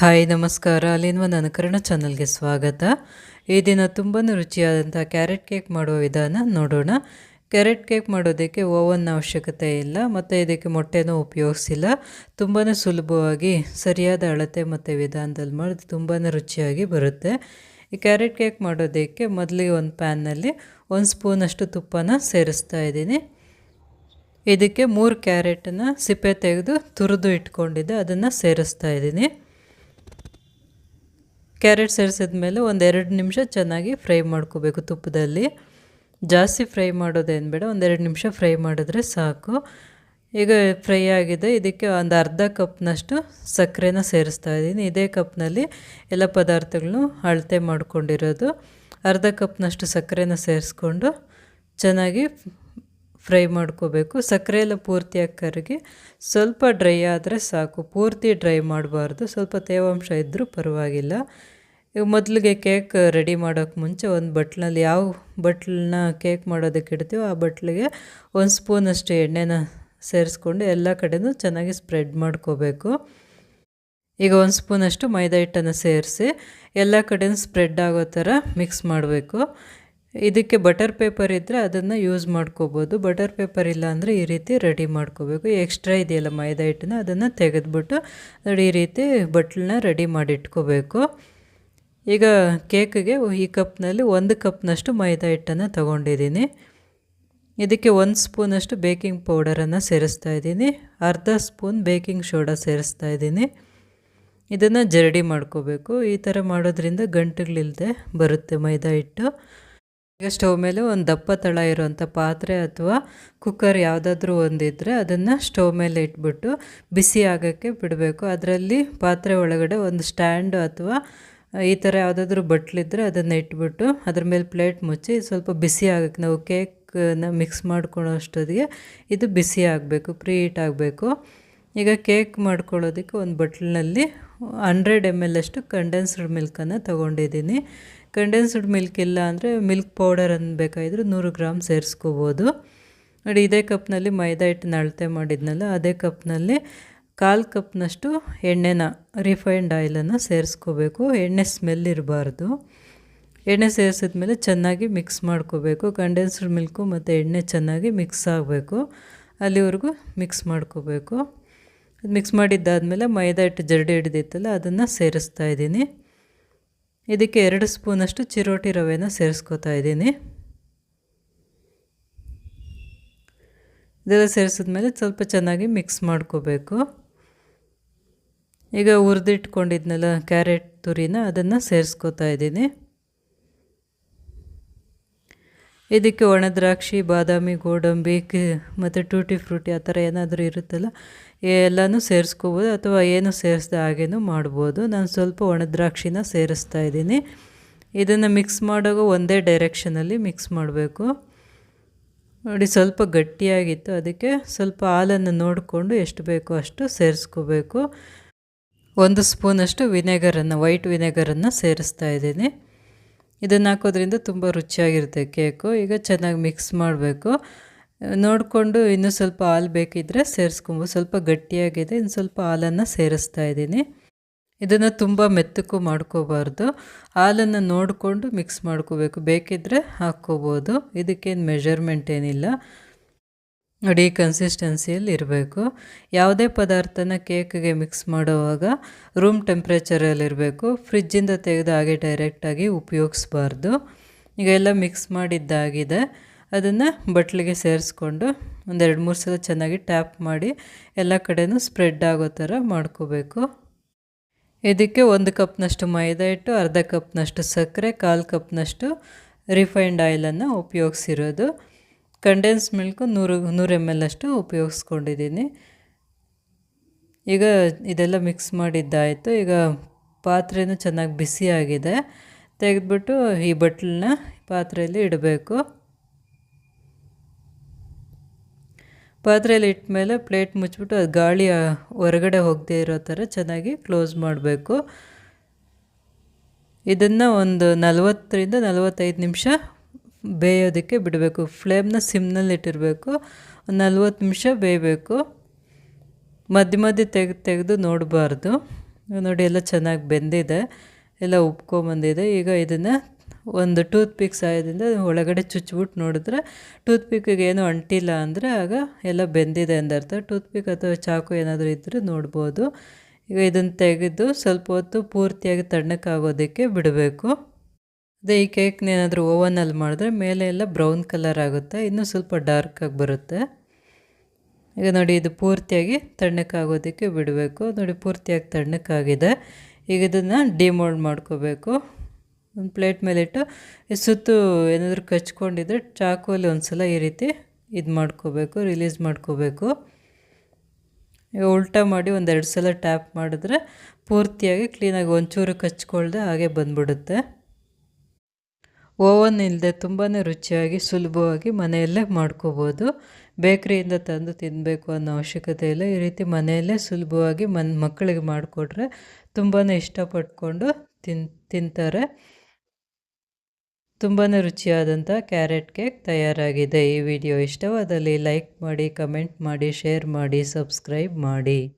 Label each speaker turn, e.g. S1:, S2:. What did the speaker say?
S1: Hi, ನಮಸ್ಕಾರ. ಅಲ್ಲಿನ್ವ ನನ್ನ ಕನ್ನಡ ಚಾನಲ್ಗೆ ಸ್ವಾಗತ. ಈ ದಿನ ತುಂಬಾ ರುಚಿಯಾದಂಥ ಕ್ಯಾರೆಟ್ ಕೇಕ್ ಮಾಡುವ ವಿಧಾನ ನೋಡೋಣ. ಕ್ಯಾರೆಟ್ ಕೇಕ್ ಮಾಡೋದಕ್ಕೆ ಓವನ್ ಅವಶ್ಯಕತೆ ಇಲ್ಲ, ಮತ್ತು ಇದಕ್ಕೆ ಮೊಟ್ಟೆನೂ ಉಪಯೋಗಿಸಿಲ್ಲ. ತುಂಬಾ ಸುಲಭವಾಗಿ, ಸರಿಯಾದ ಅಳತೆ ಮತ್ತು ವಿಧಾನದಲ್ಲಿ ಮಾಡಿದ್ರೆ ತುಂಬಾ ರುಚಿಯಾಗಿ ಬರುತ್ತೆ. ಈ ಕ್ಯಾರೆಟ್ ಕೇಕ್ ಮಾಡೋದಕ್ಕೆ ಮೊದಲಿಗೆ ಒಂದು ಪ್ಯಾನ್ನಲ್ಲಿ ಒಂದು ಸ್ಪೂನಷ್ಟು ತುಪ್ಪನ ಸೇರಿಸ್ತಾ ಇದ್ದೀನಿ. ಇದಕ್ಕೆ ಮೂರು ಕ್ಯಾರೆಟನ್ನು ಸಿಪ್ಪೆ ತೆಗೆದು ತುರಿದು ಇಟ್ಕೊಂಡಿದ್ದೆ, ಅದನ್ನು ಸೇರಿಸ್ತಾ ಇದ್ದೀನಿ. ಕ್ಯಾರೆಟ್ ಸೇರಿಸಿದ್ಮೇಲೆ ಒಂದು ಎರಡು ನಿಮಿಷ ಚೆನ್ನಾಗಿ ಫ್ರೈ ಮಾಡ್ಕೋಬೇಕು ತುಪ್ಪದಲ್ಲಿ. ಜಾಸ್ತಿ ಫ್ರೈ ಮಾಡೋದೇನು ಬೇಡ, ಒಂದೆರಡು ನಿಮಿಷ ಫ್ರೈ ಮಾಡಿದ್ರೆ ಸಾಕು. ಈಗ ಫ್ರೈ ಆಗಿದೆ, ಇದಕ್ಕೆ ಒಂದು ಅರ್ಧ ಕಪ್ನಷ್ಟು ಸಕ್ಕರೆನ ಸೇರಿಸ್ತಾ ಇದ್ದೀನಿ. ಇದೇ ಕಪ್ನಲ್ಲಿ ಎಲ್ಲ ಪದಾರ್ಥಗಳನ್ನು ಅಳತೆ ಮಾಡ್ಕೊಂಡಿರೋದು. ಅರ್ಧ ಕಪ್ನಷ್ಟು ಸಕ್ಕರೆನ ಸೇರಿಸ್ಕೊಂಡು ಚೆನ್ನಾಗಿ ಫ್ರೈ ಮಾಡ್ಕೋಬೇಕು. ಸಕ್ಕರೆ ಎಲ್ಲ ಪೂರ್ತಿಯಾಗಿ ಕರಗಿ ಸ್ವಲ್ಪ ಡ್ರೈ ಆದರೆ ಸಾಕು. ಪೂರ್ತಿ ಡ್ರೈ ಮಾಡಬಾರ್ದು. ಸ್ವಲ್ಪ ತೇವಾಂಶ ಇದ್ದರೂ ಪರವಾಗಿಲ್ಲ. ಈಗ ಮೊದಲಿಗೆ ಕೇಕ್ ರೆಡಿ ಮಾಡೋಕ್ಕೆ ಮುಂಚೆ ಒಂದು ಬಟ್ಲಲ್ಲಿ ಯಾವ ಬಟ್ಲನ್ನ ಕೇಕ್ ಮಾಡೋದಕ್ಕೆ ಇಡ್ತೀವೋ ಆ ಬಟ್ಲಿಗೆ ಒಂದು ಸ್ಪೂನಷ್ಟು ಎಣ್ಣೆನ ಸೇರಿಸ್ಕೊಂಡು ಎಲ್ಲ ಕಡೆನೂ ಚೆನ್ನಾಗಿ ಸ್ಪ್ರೆಡ್ ಮಾಡ್ಕೋಬೇಕು. ಈಗ ಒಂದು ಸ್ಪೂನಷ್ಟು ಮೈದಾ ಹಿಟ್ಟನ್ನು ಸೇರಿಸಿ ಎಲ್ಲ ಕಡೆಯೂ ಸ್ಪ್ರೆಡ್ ಆಗೋ ಥರ ಮಿಕ್ಸ್ ಮಾಡಬೇಕು. ಇದಕ್ಕೆ ಬಟರ್ ಪೇಪರ್ ಇದ್ದರೆ ಅದನ್ನು ಯೂಸ್ ಮಾಡ್ಕೋಬೋದು. ಬಟರ್ ಪೇಪರ್ ಇಲ್ಲ ಅಂದರೆ ಈ ರೀತಿ ರೆಡಿ ಮಾಡ್ಕೋಬೇಕು. ಎಕ್ಸ್ಟ್ರಾ ಇದೆಯಲ್ಲ ಮೈದಾ ಹಿಟ್ಟನ್ನ, ಅದನ್ನು ತೆಗೆದುಬಿಟ್ಟು ನೋಡಿ ಈ ರೀತಿ ಬಟ್ಲನ್ನ ರೆಡಿ ಮಾಡಿ ಇಟ್ಕೋಬೇಕು ಈಗ ಕೇಕ್ಗೆ ಈ ಕಪ್ನಲ್ಲಿ ಒಂದು ಕಪ್ನಷ್ಟು ಮೈದಾ ಹಿಟ್ಟನ್ನು ತಗೊಂಡಿದ್ದೀನಿ. ಇದಕ್ಕೆ ಒಂದು ಸ್ಪೂನಷ್ಟು ಬೇಕಿಂಗ್ ಪೌಡರನ್ನು ಸೇರಿಸ್ತಾ ಇದ್ದೀನಿ. ಅರ್ಧ ಸ್ಪೂನ್ ಬೇಕಿಂಗ್ ಸೋಡಾ ಸೇರಿಸ್ತಾ ಇದ್ದೀನಿ. ಇದನ್ನು ಜರಡಿ ಮಾಡ್ಕೋಬೇಕು. ಈ ಥರ ಮಾಡೋದ್ರಿಂದ ಗಂಟುಗಳಿಲ್ಲದೆ ಬರುತ್ತೆ ಮೈದಾ ಹಿಟ್ಟು. ಈಗ ಸ್ಟವ್ ಮೇಲೆ ಒಂದು ದಪ್ಪ ತಳ ಇರುವಂಥ ಪಾತ್ರೆ ಅಥವಾ ಕುಕ್ಕರ್ ಯಾವುದಾದ್ರೂ ಒಂದಿದ್ದರೆ ಅದನ್ನು ಸ್ಟವ್ ಮೇಲೆ ಇಟ್ಬಿಟ್ಟು ಬಿಸಿ ಆಗೋಕ್ಕೆ ಬಿಡಬೇಕು. ಅದರಲ್ಲಿ ಪಾತ್ರೆ ಒಳಗಡೆ ಒಂದು ಸ್ಟ್ಯಾಂಡ್ ಅಥವಾ ಈ ಥರ ಯಾವುದಾದ್ರೂ ಬಟ್ಲಿದ್ರೆ ಅದನ್ನು ಇಟ್ಬಿಟ್ಟು ಅದ್ರ ಮೇಲೆ ಪ್ಲೇಟ್ ಮುಚ್ಚಿ ಸ್ವಲ್ಪ ಬಿಸಿ ಆಗಕ್ಕೆ ನಾವು ಕೇಕ್ನ ಮಿಕ್ಸ್ ಮಾಡ್ಕೊಳ್ಳೋ ಅಷ್ಟೊತ್ತಿಗೆ ಇದು ಬಿಸಿ ಆಗಬೇಕು ಪ್ರೀ ಹೀಟ್ ಆಗಬೇಕು. ಈಗ ಕೇಕ್ ಮಾಡ್ಕೊಳ್ಳೋದಕ್ಕೆ ಒಂದು ಬಟ್ಲಿನಲ್ಲಿ ಹಂಡ್ರೆಡ್ ಎಂ ಎಲ್ ಅಷ್ಟು ಕಂಡೆನ್ಸ್ಡ್ ಮಿಲ್ಕನ್ನು ತೊಗೊಂಡಿದ್ದೀನಿ. ಕಂಡೆನ್ಸ್ಡ್ ಮಿಲ್ಕ್ ಇಲ್ಲ ಅಂದರೆ ಮಿಲ್ಕ್ ಪೌಡರ್ ಅಂತ ಬೇಕಾಗಿದ್ರೆ ನೂರು ಗ್ರಾಮ್ ಸೇರಿಸ್ಕೋಬೋದು. ನೋಡಿ, ಇದೇ ಕಪ್ನಲ್ಲಿ ಮೈದಾ ಹಿಟ್ಟನ್ನ ಅಳತೆ ಮಾಡಿದ್ನಲ್ಲ, ಅದೇ ಕಪ್ನಲ್ಲಿ ಕಾಲು ಕಪ್ನಷ್ಟು ಎಣ್ಣೆನ ರಿಫೈನ್ಡ್ ಆಯಿಲನ್ನು ಸೇರಿಸ್ಕೋಬೇಕು. ಎಣ್ಣೆ ಸ್ಮೆಲ್ ಇರಬಾರ್ದು. ಎಣ್ಣೆ ಸೇರಿಸಿದ ಮೇಲೆ ಚೆನ್ನಾಗಿ ಮಿಕ್ಸ್ ಮಾಡ್ಕೋಬೇಕು. ಕಂಡೆನ್ಸ್ಡ್ ಮಿಲ್ಕು ಮತ್ತು ಎಣ್ಣೆ ಚೆನ್ನಾಗಿ ಮಿಕ್ಸ್ ಆಗಬೇಕು. ಅಲ್ಲಿವರೆಗೂ ಮಿಕ್ಸ್ ಮಾಡ್ಕೋಬೇಕು. ಮಿಕ್ಸ್ ಮಾಡಿದ್ದಾದಮೇಲೆ ಮೈದಾ ಹಿಟ್ಟು ಜರಡಿ ಹಿಡಿದಿತ್ತಲ್ಲ, ಅದನ್ನು ಸೇರಿಸ್ತಾ ಇದ್ದೀನಿ. ಇದಕ್ಕೆ ಎರಡು ಸ್ಪೂನಷ್ಟು ಚಿರೋಟಿ ರವೆನ ಸೇರಿಸ್ಕೋತಾ ಇದ್ದೀನಿ. ಇದೆಲ್ಲ ಸೇರಿಸಿದ್ಮೇಲೆ ಸ್ವಲ್ಪ ಚೆನ್ನಾಗಿ ಮಿಕ್ಸ್ ಮಾಡ್ಕೋಬೇಕು. ಈಗ ಹುರಿದಿಟ್ಕೊಂಡಿದ್ನಲ್ಲ ಕ್ಯಾರೆಟ್ ತುರಿನ ಅದನ್ನು ಸೇರಿಸ್ಕೋತಾ ಇದ್ದೀನಿ. ಇದಕ್ಕೆ ಒಣ ದ್ರಾಕ್ಷಿ, ಬಾದಾಮಿ, ಗೋಡಂಬಿ ಮತ್ತು ಟೂಟಿ ಫ್ರೂಟಿ ಆ ಥರ ಏನಾದರೂ ಇರುತ್ತಲ್ಲ ಎಲ್ಲನೂ ಸೇರಿಸ್ಕೋಬೋದು ಅಥವಾ ಏನು ಸೇರಿಸ್ದ ಹಾಗೇನೂ ಮಾಡ್ಬೋದು. ನಾನು ಸ್ವಲ್ಪ ಒಣ ದ್ರಾಕ್ಷಿನ ಸೇರಿಸ್ತಾ ಇದ್ದೀನಿ. ಇದನ್ನು ಮಿಕ್ಸ್ ಮಾಡುವಾಗ ಒಂದೇ ಡೈರೆಕ್ಷನಲ್ಲಿ ಮಿಕ್ಸ್ ಮಾಡಬೇಕು. ನೋಡಿ, ಸ್ವಲ್ಪ ಗಟ್ಟಿಯಾಗಿತ್ತು. ಅದಕ್ಕೆ ಸ್ವಲ್ಪ ಹಾಲನ್ನು ನೋಡಿಕೊಂಡು ಎಷ್ಟು ಬೇಕೋ ಅಷ್ಟು ಸೇರಿಸ್ಕೋಬೇಕು. ಒಂದು ಸ್ಪೂನಷ್ಟು ವಿನೆಗರನ್ನು, ವೈಟ್ ವಿನೆಗರನ್ನು ಸೇರಿಸ್ತಾ ಇದ್ದೀನಿ. ಇದನ್ನು ಹಾಕೋದ್ರಿಂದ ತುಂಬ ರುಚಿಯಾಗಿರುತ್ತೆ ಕೇಕು. ಈಗ ಚೆನ್ನಾಗಿ ಮಿಕ್ಸ್ ಮಾಡಬೇಕು. ನೋಡಿಕೊಂಡು ಇನ್ನೂ ಸ್ವಲ್ಪ ಹಾಲು ಬೇಕಿದ್ದರೆ ಸೇರಿಸ್ಕೊಬೋದು ಸ್ವಲ್ಪ ಗಟ್ಟಿಯಾಗಿದೆ, ಇನ್ನು ಸ್ವಲ್ಪ ಹಾಲನ್ನು ಸೇರಿಸ್ತಾ ಇದ್ದೀನಿ. ಇದನ್ನು ತುಂಬ ಮೆತ್ತಕ್ಕೂ ಮಾಡ್ಕೋಬಾರ್ದು. ಹಾಲನ್ನು ನೋಡಿಕೊಂಡು ಮಿಕ್ಸ್ ಮಾಡ್ಕೋಬೇಕು. ಬೇಕಿದ್ದರೆ ಹಾಕ್ಕೋಬೋದು. ಇದಕ್ಕೇನು ಮೆಷರ್ಮೆಂಟ್ ಏನಿಲ್ಲ. ನೋಡಿ ಕನ್ಸಿಸ್ಟೆನ್ಸಿಯಲ್ಲಿ ಇರಬೇಕು ಯಾವುದೇ ಪದಾರ್ಥನ ಕೇಕ್ಗೆ ಮಿಕ್ಸ್ ಮಾಡುವಾಗ ರೂಮ್ ಟೆಂಪ್ರೇಚರಲ್ಲಿರಬೇಕು ಫ್ರಿಜ್ಜಿಂದ ತೆಗೆದು ಹಾಗೆ ಡೈರೆಕ್ಟಾಗಿ ಉಪಯೋಗಿಸ್ಬಾರ್ದು. ಈಗ ಎಲ್ಲ ಮಿಕ್ಸ್ ಮಾಡಿದ್ದಾಗಿದೆ. ಅದನ್ನು ಬಟ್ಲಿಗೆ ಸೇರಿಸ್ಕೊಂಡು ಒಂದೆರಡು ಮೂರು ಸಲ ಚೆನ್ನಾಗಿ ಟ್ಯಾಪ್ ಮಾಡಿ ಎಲ್ಲ ಕಡೆಯೂ ಸ್ಪ್ರೆಡ್ ಆಗೋ ಥರ ಮಾಡ್ಕೋಬೇಕು. ಇದಕ್ಕೆ ಒಂದು ಕಪ್ನಷ್ಟು ಮೈದಾ ಹಿಟ್ಟು, ಅರ್ಧ ಕಪ್ನಷ್ಟು ಸಕ್ಕರೆ, ಕಾಲು ಕಪ್ನಷ್ಟು ರಿಫೈನ್ಡ್ ಆಯಿಲನ್ನು ಉಪಯೋಗಿಸಿರೋದು. ಕಂಡೆನ್ಸ್ ಮಿಲ್ಕು ನೂರು ನೂರು ಎಂ ಎಲ್ ಅಷ್ಟು ಉಪಯೋಗಿಸ್ಕೊಂಡಿದ್ದೀನಿ. ಈಗ ಇದೆಲ್ಲ ಮಿಕ್ಸ್ ಮಾಡಿದ್ದಾಯಿತು. ಈಗ ಪಾತ್ರೆನೂ ಚೆನ್ನಾಗಿ ಬಿಸಿಯಾಗಿದೆ ತೆಗೆದ್ಬಿಟ್ಟು ಈ ಬಟ್ಲನ್ನ ಪಾತ್ರೆಯಲ್ಲಿ ಇಡಬೇಕು. ಪಾತ್ರೆಯಲ್ಲಿ ಇಟ್ಟ ಮೇಲೆ ಪ್ಲೇಟ್ ಮುಚ್ಚಿಬಿಟ್ಟು ಅದು ಗಾಳಿ ಹೊರಗಡೆ ಹೋಗದೇ ಇರೋ ಥರ ಚೆನ್ನಾಗಿ ಕ್ಲೋಸ್ ಮಾಡಬೇಕು. ಇದನ್ನು ಒಂದು ನಲವತ್ತರಿಂದ ನಲವತ್ತೈದು ನಿಮಿಷ ಬೇಯೋದಕ್ಕೆ ಬಿಡಬೇಕು. ಫ್ಲೇಮ್ನ ಸಿಮ್ನಲ್ಲಿ ಇಟ್ಟಿರಬೇಕು. ಒಂದು ನಲ್ವತ್ತು ನಿಮಿಷ ಬೇಯಬೇಕು. ಮಧ್ಯ ಮಧ್ಯೆ ತೆಗೆದು ತೆಗೆದು ನೋಡಬಾರ್ದು. ನೋಡಿ, ಎಲ್ಲ ಚೆನ್ನಾಗಿ ಬೆಂದಿದೆ. ಎಲ್ಲ ಉಪ್ಕೊಂಬಂದಿದೆ ಈಗ ಇದನ್ನು ಒಂದು ಟೂತ್ ಪಿಕ್ ಸಹಾಯದಿಂದ ಒಳಗಡೆ ಚುಚ್ಚಿಬಿಟ್ಟು ನೋಡಿದ್ರೆ ಟೂತ್ ಪಿಕ್ಕಿಗೆ ಏನು ಅಂಟಿಲ್ಲ ಅಂದರೆ ಆಗ ಎಲ್ಲ ಬೆಂದಿದೆ ಅಂದರ್ಥ ಟೂತ್ ಪಿಕ್ ಅಥವಾ ಚಾಕು ಏನಾದರೂ ಇದ್ದರೆ ನೋಡ್ಬೋದು. ಈಗ ಇದನ್ನು ತೆಗೆದು ಸ್ವಲ್ಪ ಹೊತ್ತು ಪೂರ್ತಿಯಾಗಿ ತಣ್ಣಕ್ಕಾಗೋದಕ್ಕೆ ಬಿಡಬೇಕು. ಅದೇ ಈ ಕೇಕ್ನ ಏನಾದರೂ ಓವನಲ್ಲಿ ಮಾಡಿದ್ರೆ ಮೇಲೆ ಎಲ್ಲ ಬ್ರೌನ್ ಕಲರ್ ಆಗುತ್ತೆ, ಇನ್ನೂ ಸ್ವಲ್ಪ ಡಾರ್ಕಾಗಿ ಬರುತ್ತೆ. ಈಗ ನೋಡಿ ಇದು ಪೂರ್ತಿಯಾಗಿ ತಣ್ಣಕ್ಕಾಗೋದಕ್ಕೆ ಬಿಡಬೇಕು. ನೋಡಿ ಪೂರ್ತಿಯಾಗಿ ತಣ್ಣಕ್ಕಾಗಿದೆ ಈಗ ಇದನ್ನು ಡಿಮೋಲ್ಡ್ ಮಾಡ್ಕೋಬೇಕು. ಒಂದು ಪ್ಲೇಟ್ ಮೇಲಿಟ್ಟು ಸುತ್ತು ಏನಾದರೂ ಕಚ್ಕೊಂಡಿದ್ರೆ ಚಾಕುವಲ್ಲಿ ಒಂದು ಸಲ ಈ ರೀತಿ ಇದು ಮಾಡ್ಕೋಬೇಕು ರಿಲೀಸ್ ಮಾಡ್ಕೋಬೇಕು. ಈಗ ಉಲ್ಟಾ ಮಾಡಿ ಒಂದೆರಡು ಸಲ ಟ್ಯಾಪ್ ಮಾಡಿದ್ರೆ ಪೂರ್ತಿಯಾಗಿ ಕ್ಲೀನಾಗಿ ಒಂಚೂರು ಕಚ್ಕೊಳ್ದೆ ಹಾಗೆ ಬಂದ್ಬಿಡುತ್ತೆ. ಓವನ್ ಇಲ್ಲದೆ ತುಂಬಾ ರುಚಿಯಾಗಿ, ಸುಲಭವಾಗಿ ಮನೆಯಲ್ಲೇ ಮಾಡ್ಕೋಬೋದು. ಬೇಕ್ರಿಯಿಂದ ತಂದು ತಿನ್ನಬೇಕು ಅನ್ನೋ ಅವಶ್ಯಕತೆ ಇಲ್ಲ. ಈ ರೀತಿ ಮನೆಯಲ್ಲೇ ಸುಲಭವಾಗಿ ಮನ್, ಮಕ್ಕಳಿಗೆ ಮಾಡಿಕೊಟ್ರೆ ತುಂಬಾ ಇಷ್ಟಪಟ್ಕೊಂಡು ತಿನ್, ತಿಂತಾರೆ. ತುಂಬಾ ರುಚಿಯಾದಂಥ ಕ್ಯಾರೆಟ್ ಕೇಕ್ ತಯಾರಾಗಿದೆ. ಈ ವಿಡಿಯೋ ಇಷ್ಟವಾದಲ್ಲಿ ಲೈಕ್ ಮಾಡಿ, ಕಮೆಂಟ್ ಮಾಡಿ, ಶೇರ್ ಮಾಡಿ, ಸಬ್ಸ್ಕ್ರೈಬ್ ಮಾಡಿ.